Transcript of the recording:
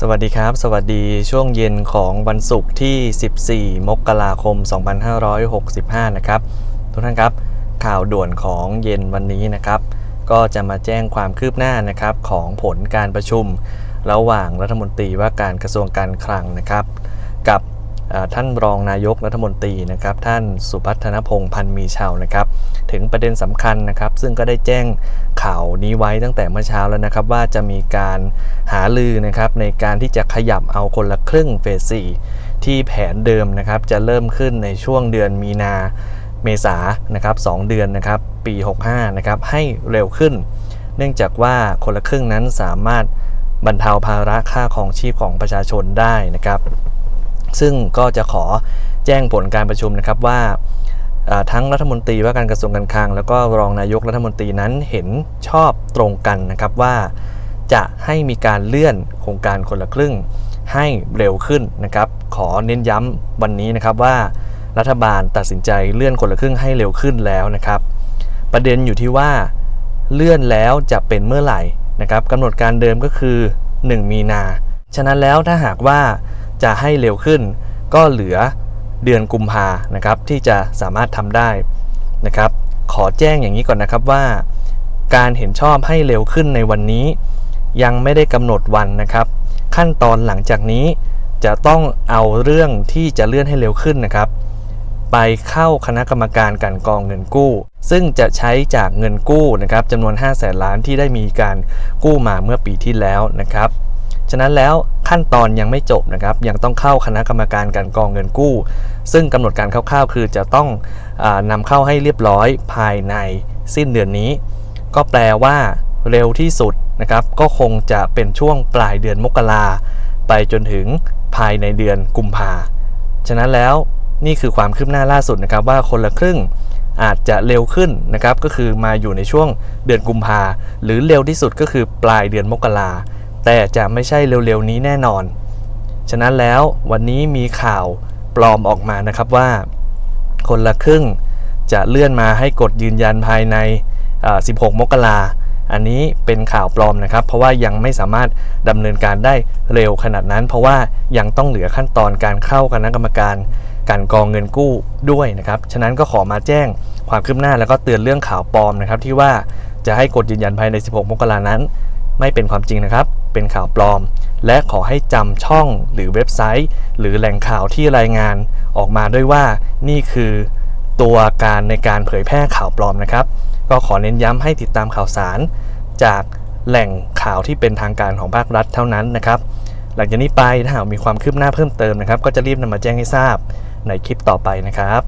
สวัสดีครับ สวัสดีช่วงเย็นของวันศุกร์ที่ 14 มกราคม 2565 นะครับ ทุกท่านครับ ข่าวด่วนของเย็นวันนี้นะครับ ก็จะมาแจ้งความคืบหน้านะครับของผลการประชุม ระหว่างรัฐมนตรีว่าการกระทรวงการคลังนะครับ กับ ท่านรองนายกรัฐมนตรีนะครับท่านสุพัฒนพงษ์พันมีชาวนะครับถึงประเด็นสำคัญนะครับ ซึ่งก็ได้แจ้งข่าวนี้ไว้ตั้งแต่เมื่อเช้าแล้วนะครับ ว่าจะมีการหาลือนะครับในการที่จะขยับเอาคนละครึ่งเฟส4ที่แผนเดิมนะครับจะเริ่มขึ้นในช่วงเดือนมีนาเมษานะครับ2เดือนนะครับปี 65นะครับให้เร็วขึ้น เนื่องจากว่าคนละครึ่งนั้นสามารถบรรเทาภาระค่าของชีพของประชาชนได้นะครับ ซึ่งก็จะขอแจ้งผลการประชุมนะครับว่าทั้งรัฐมนตรีว่าการกระทรวงการคลัง แล้วก็รองนายกรัฐมนตรีนั้นเห็นชอบตรงกันนะครับว่าจะให้มีการเลื่อนโครงการคนละครึ่งให้เร็วขึ้นนะครับ ขอเน้นย้ำวันนี้นะครับว่ารัฐบาลตัดสินใจเลื่อนคนละครึ่งให้เร็วขึ้นแล้วนะครับ ประเด็นอยู่ที่ว่าเลื่อนแล้วจะเป็นเมื่อไหร่นะครับกำหนดการเดิมก็คือ 1 มีนา ฉะนั้นแล้วถ้าหากว่า จะให้เร็วขึ้น ก็เหลือเดือนกุมภานะครับที่จะสามารถทำได้นะครับ ขอแจ้งอย่างนี้ก่อนนะครับว่า การเห็นชอบให้เร็วขึ้นในวันนี้ ยังไม่ได้กำหนดวันนะครับ ขั้นตอนหลังจากนี้จะต้องเอาเรื่องที่จะเลื่อนให้เร็วขึ้นนะครับ ไปเข้าคณะกรรมการกันกองเงินกู้ ซึ่งจะใช้จากเงินกู้นะครับจำนวน 5 0 0แสนล้านที่ได้มีการกู้มาเมื่อปีที่แล้วนะครับ ฉะนั้นแล้ว ขั้นตอนยังไม่จบนะครับ ยังต้องเข้าคณะกรรมการกลันกองเงินกู้ ซึ่งกำหนดการคร่าวๆ คือจะต้องอานำเข้าให้เรียบร้อยภายในสิ้นเดือนนี้ ก็แปลว่าเร็วที่สุดนะครับ ก็คงจะเป็นช่วงปลายเดือนมกราไปจนถึงภายในเดือนกุมภาฉะนั้นแล้วนี่คือความคืบหน้าล่าสุดนะครับว่าคนละครึ่งอาจจะเร็วขึ้นนะครับ ก็คือมาอยู่ในช่วงเดือนกุมภาหรือเร็วที่สุดก็คือปลายเดือนมกรา แต่จะไม่ใช่เร็วๆนี้แน่นอน ฉะนั้นแล้ววันนี้มีข่าวปลอมออกมานะครับว่า คนละครึ่งจะเลื่อนมาให้กดยืนยันภายใน 16 มกราอันนี้เป็นข่าวปลอมนะครับ เพราะว่ายังไม่สามารถดำเนินการได้เร็วขนาดนั้น เพราะว่ายังต้องเหลือขั้นตอนการเข้าคณะกรรมการการกองเงินกู้ด้วยนะครับ ฉะนั้นก็ขอมาแจ้งความคืบหน้าแล้วก็เตือนเรื่องข่าวปลอมนะครับที่ว่าจะให้กดยืนยันภายใน 16 มกรานั้น ไม่เป็นความจริงนะครับ เป็นข่าวปลอม และขอให้จำช่องหรือเว็บไซต์ หรือแหล่งข่าวที่รายงานออกมาด้วยว่านี่คือตัวการในการเผยแพร่ข่าวปลอมนะครับ ก็ขอเน้นย้ำให้ติดตามข่าวสาร จากแหล่งข่าวที่เป็นทางการของภาครัฐเท่านั้นนะครับ หลังจากนี้ไปถ้าหากมีความคืบหน้าเพิ่มเติมนะครับ ก็จะรีบนำมาแจ้งให้ทราบในคลิปต่อไปนะครับ